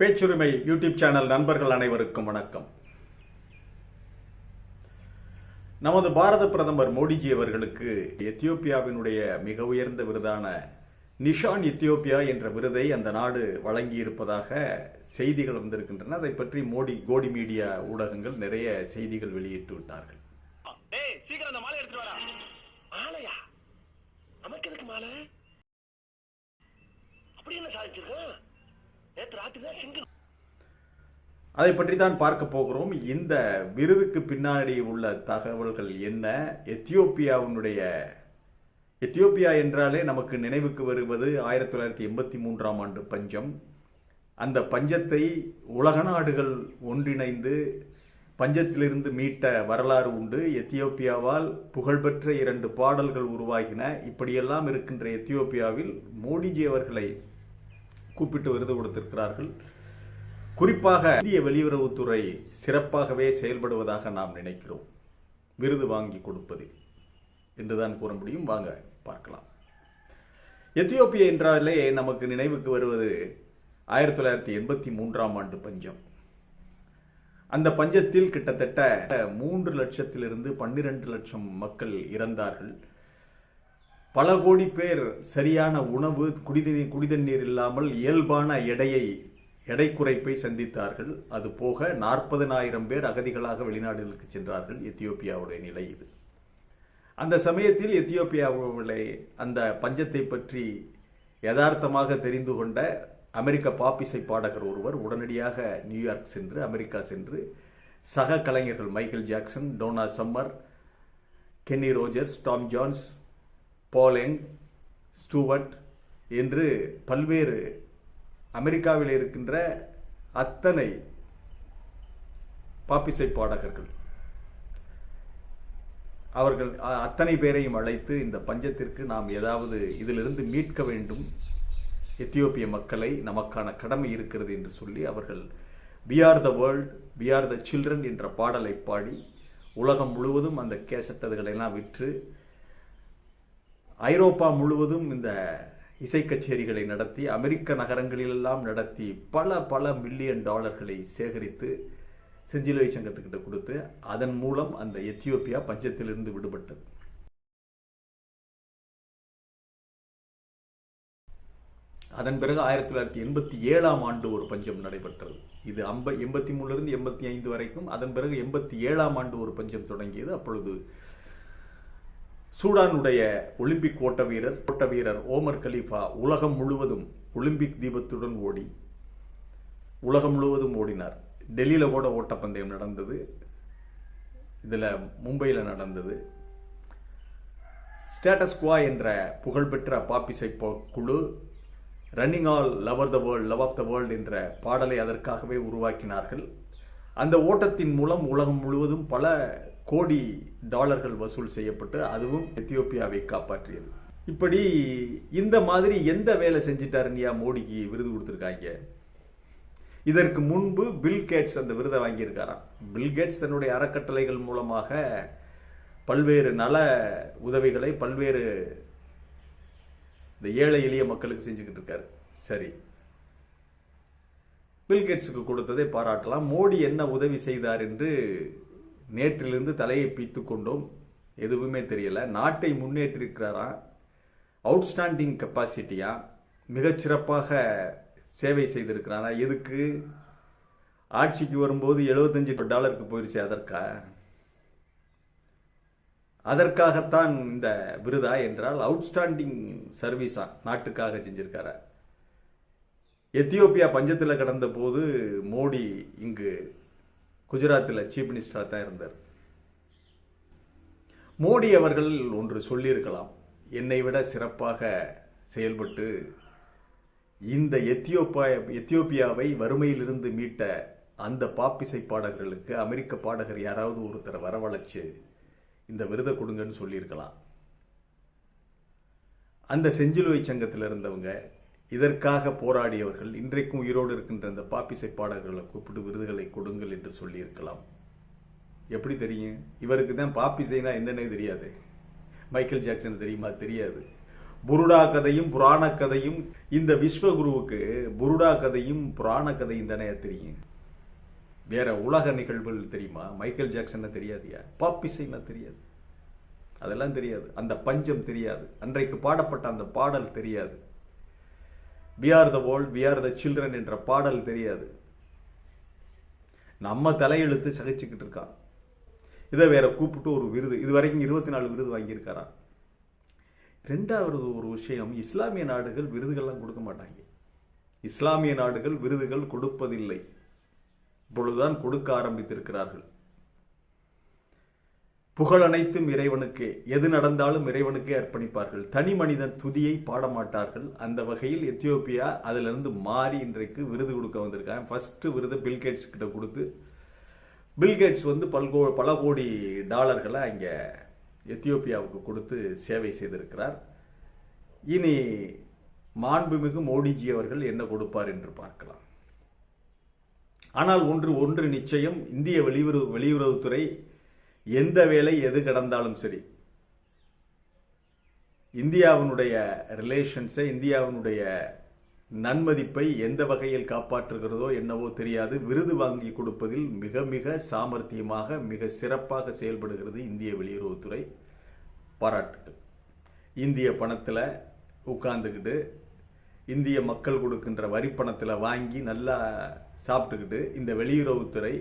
பேச்சுரிமை YouTube channel நண்பர்கள் அனைவருக்கும் வணக்கம். நமது பாரத பிரதமர் மோடிஜி அவர்களுக்கு எத்தியோப்பியாவினுடைய மிக உயர்ந்த விருதான நிஷான் எத்தியோப்பியா என்ற விருதை அந்த நாடு வழங்கியிருப்பதாக செய்திகள் வந்திருக்கின்றன. அதை பற்றி மோடி கோடி மீடியா ஊடகங்கள் நிறைய செய்திகள் வெளியிட்டு விட்டார்கள். அப்படி என்ன சாதிச்சிருக்கோம்? அதை பற்றி தான் பார்க்க போகிறோம். இந்த விருதுக்கு பின்னாடி உள்ள தகவல்கள் என்ன? எத்தியோப்பியாவினுடைய எத்தியோப்பியா என்றாலே நமக்கு நினைவுக்கு வருவது ஆயிரத்தி தொள்ளாயிரத்தி எண்பத்தி மூன்றாம் ஆண்டு பஞ்சம். அந்த பஞ்சத்தை உலக நாடுகள் ஒன்றிணைந்து பஞ்சத்திலிருந்து மீட்ட வரலாறு உண்டு. எத்தியோப்பியாவால் புகழ்பெற்ற இரண்டு பாடல்கள் உருவாகின. இப்படியெல்லாம் இருக்கின்ற எத்தியோப்பியாவில் மோடிஜி அவர்களை கூப்பிட்டு விருது கொடுத்திருக்கிறார்கள். குறிப்பாக இந்திய வெளியுறவுத்துறை சிறப்பாகவே செயல்படுவதாக நாம் நினைக்கிறோம். விருது வாங்கி கொடுப்பது. என்றுதான் கூற முடியும். வாங்க பார்க்கலாம். எத்தியோப்பியா என்றாலே நமக்கு நினைவுக்கு வருவது ஆயிரத்தி தொள்ளாயிரத்தி எண்பத்தி மூன்றாம் ஆண்டு பஞ்சம். அந்த பஞ்சத்தில் கிட்டத்தட்ட மூன்று லட்சத்திலிருந்து பன்னிரண்டு லட்சம் மக்கள் இறந்தார்கள். பல கோடி பேர் சரியான உணவு குடிதண்ணீர் குடிதண்ணீர் இல்லாமல் இயல்பான எடையை எடை குறைப்பை சந்தித்தார்கள். அது போக நாற்பதனாயிரம் பேர் அகதிகளாக வெளிநாடுகளுக்கு சென்றார்கள். எத்தியோப்பியாவுடைய நிலை இது. அந்த சமயத்தில் எத்தியோப்பியாவுடைய அந்த பஞ்சத்தை பற்றி யதார்த்தமாக தெரிந்து கொண்ட அமெரிக்க பாப்பிசை பாடகர் ஒருவர் உடனடியாக நியூயார்க் சென்று அமெரிக்கா சென்று சக கலைஞர்கள் Michael Jackson Donna Summer Kenny Rogers Tom Jones பாலெங் Stewart என்று பல்வேறு அமெரிக்காவில் இருக்கின்ற அத்தனை பாப்பிசை பாடகர்கள். அவர்கள் அத்தனை பேரையும் அழைத்து இந்த பஞ்சத்திற்கு நாம் ஏதாவது இதிலிருந்து மீட்க வேண்டும். எத்தியோப்பிய மக்களை நமக்கான கடமை இருக்கிறது என்று சொல்லி அவர்கள் we are the world we are the children என்ற பாடலை பாடி உலகம் முழுவதும் அந்த கேசட்டதுகளை எல்லாம் விற்று ஐரோப்பா முழுவதும் இந்த இசை கச்சேரிகளை நடத்தி அமெரிக்க நகரங்களிலெல்லாம் நடத்தி பல பல மில்லியன் டாலர்களை சேகரித்து செஞ்சிலுவை சங்கத்துக்கிட்ட கொடுத்து அதன் மூலம் அந்த எத்தியோப்பியா பஞ்சத்திலிருந்து விடுபட்டது. அதன் பிறகு ஆயிரத்தி தொள்ளாயிரத்தி எண்பத்தி ஏழாம் ஆண்டு ஒரு பஞ்சம் நடைபெற்றது. இது அம்ப எண்பத்தி மூணுலேருந்து எண்பத்தி ஐந்து வரைக்கும் அதன் பிறகு எண்பத்தி ஏழாம் ஆண்டு ஒரு பஞ்சம் தொடங்கியது. அப்பொழுது சூடானுடைய ஒலிம்பிக் ஓட்ட வீரர் ஓட்ட வீரர் ஓமர் கலீஃபா உலகம் முழுவதும் ஒலிம்பிக் தீபத்துடன் ஓடி உலகம் முழுவதும் ஓடினார். டெல்லியில் கூட ஓட்டப்பந்தயம் நடந்தது. இதில் மும்பையில் நடந்தது. ஸ்டேட்டஸ் குவா என்ற புகழ்பெற்ற பாப்பிசை குழு running all over the world love of the world என்ற பாடலை அதற்காகவே உருவாக்கினார்கள். அந்த ஓட்டத்தின் மூலம் உலகம் முழுவதும் பல கோடி டாலர்கள் வசூல் செய்யப்பட்டு அதுவும் எத்தியோப்பியாவை காப்பாற்றியது. இப்படி இந்த மாதிரி எந்த வேலை செஞ்சிட்டாருங்கயா மோடிக்கு விருது கொடுத்துருக்காங்க. இதற்கு முன்பு பில் கேட்ஸ் அந்த விருதை வாங்கியிருக்காராம். பில் கேட்ஸ் தன்னுடைய அறக்கட்டளைகள் மூலமாக பல்வேறு நல உதவிகளை பல்வேறு இந்த ஏழை எளிய மக்களுக்கு செஞ்சுக்கிட்டு இருக்காரு. சரி. பில் கேட்ஸுக்கு கொடுத்ததை பாராட்டலாம். மோடி என்ன உதவி செய்தார் என்று நேற்றிலிருந்து தலையை பீத்து கொண்டோம். எதுவுமே தெரியல. நாட்டை முன்னேற்றிருக்கிறாராம் அவுட்ஸ்டாண்டிங் கெப்பாசிட்டியா மிகச்சிறப்பாக சேவை செய்திருக்கிறாரா? எதுக்கு? ஆட்சிக்கு வரும்போது 75 டாலருக்கு போயிருச்சு அதற்கா? அதற்காகத்தான் இந்த விருதா என்றால் அவுட்ஸ்டாண்டிங் சர்வீஸா நாட்டுக்காக செஞ்சிருக்காரு? எத்தியோப்பியா பஞ்சத்தில் கடந்த போது மோடி இங்கு குஜராத்தில் சீஃப் மினிஸ்டராக தான் இருந்தார். மோடி அவர்கள் ஒன்று சொல்லியிருக்கலாம். என்னை விட சிறப்பாக செயல்பட்டு இந்த எத்தியோப்பா எத்தியோப்பியாவை வறுமையிலிருந்து மீட்ட அந்த பாப்பிசை பாடகர்களுக்கு அமெரிக்க பாடகர் யாராவது ஒருத்தரை வரவழைச்சு இந்த விருதை கொடுங்கன்னு சொல்லியிருக்கலாம். அந்த செஞ்சிலுவை சங்கத்தில் இருந்தவங்க இதற்காக போராடியவர்கள் இன்றைக்கும் உயிரோடு இருக்கின்ற அந்த பாப்பிசை பாடகர்களை கூப்பிட்டு விருதுகளை கொடுங்கள் என்று சொல்லியிருக்கலாம். எப்படி தெரியும்? இவருக்கு தான் பாப்பிசைனா என்னன்னே தெரியாது. மைக்கேல் ஜாக்சன் தெரியுமா? தெரியாது. புருடா கதையும் புராண கதையும் இந்த விஸ்வகுருவுக்கு புருடா கதையும் புராண கதையும் தானே தெரியும். வேற உலக நிகழ்வுகள் தெரியுமா? மைக்கேல் ஜாக்சன்னா தெரியாதியா? பாப்பிசைனா தெரியாது. அதெல்லாம் தெரியாது. அந்த பஞ்சம் தெரியாது. அன்றைக்கு பாடப்பட்ட அந்த பாடல் தெரியாது. We are the world we are the children என்ற பாடல் தெரியாது. நம்ம தலையெழுத்து சகிச்சுக்கிட்டு இருக்கான் இதை வேற கூப்பிட்டு ஒரு விருது இது வரைக்கும் இருபத்தி நாலு விருது வாங்கியிருக்காரா? ரெண்டாவது ஒரு விஷயம் இஸ்லாமிய நாடுகள் விருதுகள்லாம் கொடுக்க மாட்டாங்க. இஸ்லாமிய நாடுகள் விருதுகள் கொடுப்பதில்லை. இப்பொழுதுதான் கொடுக்க ஆரம்பித்திருக்கிறார்கள். புகழ் அனைத்தும் இறைவனுக்கே எது நடந்தாலும் இறைவனுக்கே அர்ப்பணிப்பார்கள். தனி மனிதன் துதியை பாட மாட்டார்கள் அந்த வகையில் எத்தியோப்பியா அதிலிருந்து மாறி இன்றைக்கு விருது கொடுக்க வந்திருக்காங்க. ஃபர்ஸ்ட் விருது பில்கேட்ஸ் கிட்ட கொடுத்து பில்கேட்ஸ் வந்து பல்கோ பல கோடி டாலர்களை அங்கே எத்தியோப்பியாவுக்கு கொடுத்து சேவை செய்திருக்கிறார். இனி மாண்புமிகு மோடிஜி அவர்கள் என்ன கொடுப்பார் என்று பார்க்கலாம். ஆனால் ஒன்று ஒன்று நிச்சயம் இந்திய வெளியுறவு வெளியுறவுத்துறை எந்த வேலை எது கடந்தாலும் சரி. இந்தியாவினுடைய ரிலேஷன்ஸை இந்தியாவினுடைய நன்மதிப்பை எந்த வகையில் காப்பாற்றுகிறதோ என்னவோ தெரியாது. விருது வாங்கி கொடுப்பதில் மிக மிக சாமர்த்தியமாக மிக சிறப்பாக செயல்படுகிறது இந்திய வெளியுறவுத்துறை பாராட்டுகள். இந்திய பணத்தில் உட்கார்ந்துக்கிட்டு இந்திய மக்கள் கொடுக்கின்ற வரி பணத்தில் வாங்கி நல்லா சாப்பிட்டுக்கிட்டு இந்த வெளியுறவுத்துறை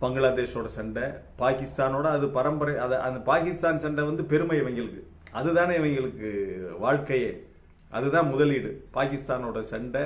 பங்களாதேஷோட சண்டை பாகிஸ்தானோட அது பரம்பரை அதை அந்த பாகிஸ்தான் சண்டை வந்து பெருமை இவங்களுக்கு. அதுதானே இவங்களுக்கு வாழ்க்கையே. அதுதான் முதலீடு. பாகிஸ்தானோட சண்டை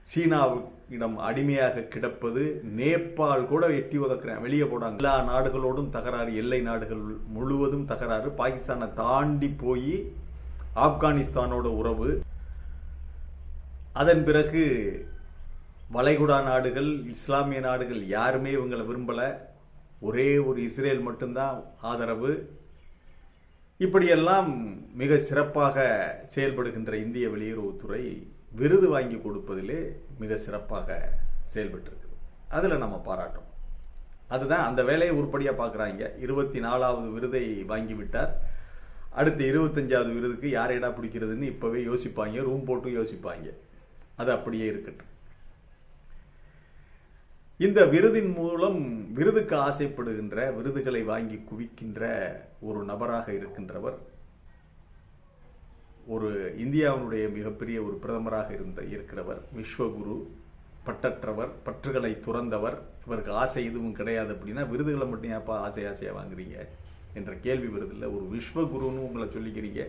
சீனாவிடம் அடிமையாக கிடப்பது நேபாள் கூட எட்டி உதக்குறேன். வெளியே போடாங்க. எல்லா நாடுகளோடும் தகராறு எல்லை நாடுகள் முழுவதும் தகராறு. பாகிஸ்தானை தாண்டி போய் ஆப்கானிஸ்தானோட உறவு. அதன் பிறகு வளைகுடா நாடுகள் இஸ்லாமிய நாடுகள் யாருமே இவங்களை விரும்பலை. ஒரே ஒரு இஸ்ரேல் மட்டும்தான் ஆதரவு. இப்படியெல்லாம் மிக சிறப்பாக செயல்படுகின்ற இந்திய வெளியுறவுத்துறை விருது வாங்கி கொடுப்பதிலே மிக சிறப்பாக செயல்பட்டிருக்கு. அதில் நம்ம பாராட்டோம் அதுதான் அந்த வேலையை உருப்படியாக பார்க்குறாங்க இருபத்தி நாலாவது விருதை வாங்கிவிட்டார் அடுத்து அடுத்த இருபத்தஞ்சாவது விருதுக்கு யார் இடம் பிடிக்கிறதுன்னு இப்போவே யோசிப்பாங்க ரூம் போட்டு யோசிப்பாங்க. அது அப்படியே இருக்கட்டும். இந்த விருதின் மூலம் விருதுக்கு ஆசைப்படுகின்ற விருதுகளை வாங்கி குவிக்கின்ற ஒரு நபராக இருக்கின்றவர் ஒரு இந்தியாவினுடைய மிகப்பெரிய ஒரு பிரதமராக இருந்த இருக்கிறவர் விஸ்வகுரு பட்டற்றவர் பற்றுகளை துறந்தவர் இவருக்கு ஆசை எதுவும் கிடையாது அப்படின்னா விருதுகளை மட்டும் ஏப்பா ஆசை ஆசையாக வாங்குறீங்க என்ற கேள்வி வருதில்ல. ஒரு விஸ்வகுருன்னு உங்களை சொல்லிக்கிறீங்க.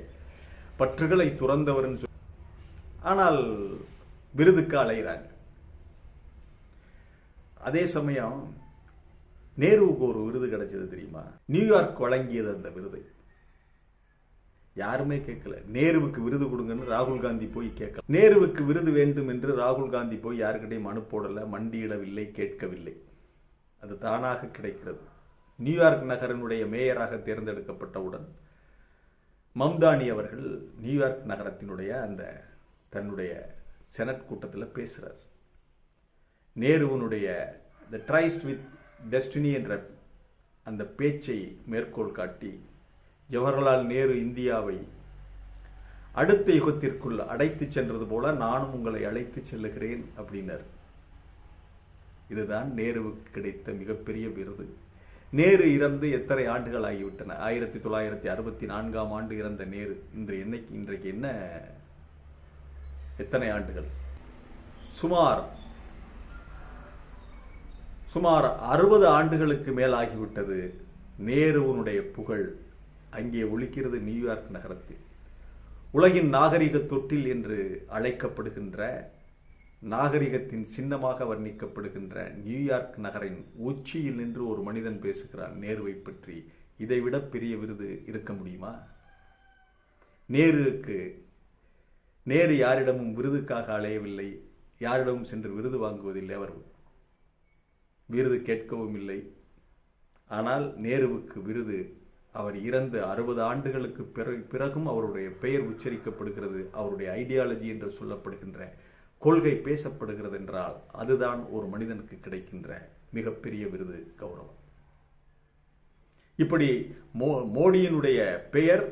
பற்றுகளை துறந்தவர்னு சொல் ஆனால் விருதுக்கு அலைகிறாங்க அதே சமயம் நேருவுக்கு ஒரு விருது கிடைச்சது தெரியுமா? நியூயார்க் வழங்கியது அந்த விருது. யாருமே கேட்கல. நேருவுக்கு விருது கொடுங்கன்னு ராகுல் காந்தி போய் கேட்கல. நேருவுக்கு விருது வேண்டும் என்று ராகுல் காந்தி போய் யாருக்கிட்டையும் மனு போடல மண்டியிடவில்லை கேட்கவில்லை. அது தானாக கிடைக்கிறது. நியூயார்க் நகரனுடைய மேயராக தேர்ந்தெடுக்கப்பட்டவுடன் மம்தானி அவர்கள் நியூயார்க் நகரத்தினுடைய அந்த தன்னுடைய செனட் கூட்டத்தில் பேசுறார். நேருவனுடைய த ட்ரைஸ்ட் வித் டெஸ்டினி என்ற அந்த பேச்சை மேற்கோள் காட்டி ஜவஹர்லால் நேரு இந்தியாவை அடுத்த யுகத்திற்குள் அடைத்து சென்றது போல நானும் உங்களை அழைத்துச் செல்லுகிறேன் அப்படின்னார். இதுதான் நேருவுக்கு கிடைத்த மிகப்பெரிய விருது. நேரு இறந்து எத்தனை ஆண்டுகள் ஆகிவிட்டன? ஆயிரத்தி தொள்ளாயிரத்தி அறுபத்தி நான்காம் ஆண்டு இறந்த நேரு இன்று என்னைக்கு இன்றைக்கு என்ன? எத்தனை ஆண்டுகள்? சுமார் சுமார் அறுபது ஆண்டுகளுக்கு மேல் ஆகிவிட்டது நேருவனுடைய புகழ். அங்கே ஒழிக்கிறது நியூயார்க் நகரத்தில். உலகின் நாகரிக தொட்டில் என்று அழைக்கப்படுகின்ற நாகரிகத்தின் சின்னமாக வர்ணிக்கப்படுகின்ற நியூயார்க் நகரின் உச்சியில் நின்று ஒரு மனிதன் பேசுகிறான் நேருவை பற்றி. இதைவிட பெரிய விருது இருக்க முடியுமா? நேருக்கு நேரு யாரிடமும் விருதுக்காக அலையவில்லை. யாரிடமும் சென்று விருது வாங்குவதில்லை. அவர் விருது கேட்கவும் இல்லை. ஆனால் நேருவுக்கு விருது அவர் இறந்து அறுபது ஆண்டுகளுக்கு பிறகும் அவருடைய பெயர் உச்சரிக்கப்படுகிறது அவருடைய ஐடியாலஜி என்று சொல்லப்படுகின்ற கொள்கை பேசப்படுகிறது என்றால் அதுதான் ஒரு மனிதனுக்கு கிடைக்கின்ற மிகப்பெரிய விருது கௌரவம். இப்படி மோ மோடியினுடைய பெயர்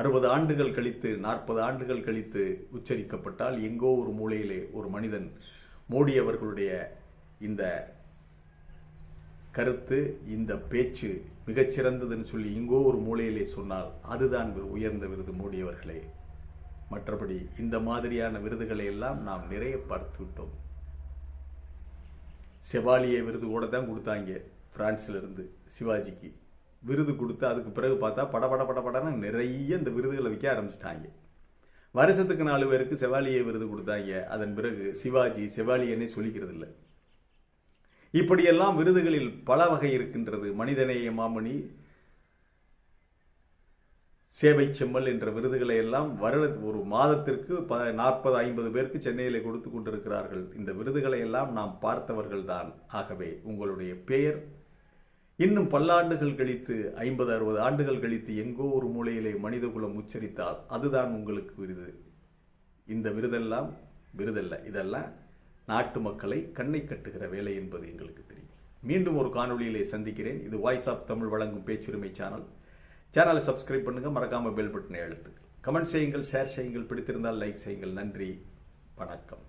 அறுபது ஆண்டுகள் கழித்து நாற்பது ஆண்டுகள் கழித்து உச்சரிக்கப்பட்டால் எங்கோ ஒரு மூலையிலே ஒரு மனிதன் மோடி அவர்களுடைய இந்த கருத்து இந்த பேச்சு மிகச்சிறந்ததுன்னு சொல்லி எங்கோ ஒரு மூலையிலே சொன்னால் அதுதான் உயர்ந்த விருது மூடியவர்களே. மற்றபடி இந்த மாதிரியான விருதுகளை எல்லாம் நாம் நிறைய பார்த்துவிட்டோம் செவாலிய விருது கூட தான் கொடுத்தாங்க பிரான்ஸ்ல இருந்து சிவாஜிக்கு. விருது கொடுத்து அதுக்கு பிறகு பார்த்தா படபட படபடன்னு நிறைய இந்த விருதுகளை விற்க ஆரம்பிச்சிட்டாங்க. வருஷத்துக்கு நாலு பேருக்கு செவாலிய விருது கொடுத்தாங்க. அதன் பிறகு சிவாஜி செவாலியனே சொல்லிக்கிறது இல்லை இப்படியெல்லாம் விருதுகளில் பல வகை இருக்கின்றது. மனிதநேய மாமணி சேவை செம்மல் என்ற விருதுகளை எல்லாம் வருட ஒரு மாதத்திற்கு ப நாற்பது ஐம்பது பேருக்கு சென்னையில் கொடுத்து கொண்டிருக்கிறார்கள். இந்த விருதுகளை எல்லாம் நாம் பார்த்தவர்கள் தான் ஆகவே உங்களுடைய பெயர் இன்னும் பல்லாண்டுகள் கழித்து ஐம்பது அறுபது ஆண்டுகள் கழித்து எங்கோ ஒரு மூலையிலே மனிதகுலம் உச்சரித்தால் அதுதான் உங்களுக்கு விருது. இந்த விருதெல்லாம் விருதல்ல இதெல்லாம் நாட்டு மக்களை கண்ணை கட்டுகிற வேலை என்பது எங்களுக்கு தெரியும். மீண்டும் ஒரு காணொளியிலே சந்திக்கிறேன். இது வாய்ஸ் ஆஃப் தமிழ் வழங்கும் பேச்சுரிமை சேனல் சேனலை சப்ஸ்கிரைப் பண்ணுங்க. மறக்காம பெல் பட்டனை அழுத்துங்கள் கமெண்ட் செய்யுங்கள் ஷேர் செய்யுங்கள் பிடித்திருந்தால் லைக் செய்யுங்கள். நன்றி. வணக்கம்.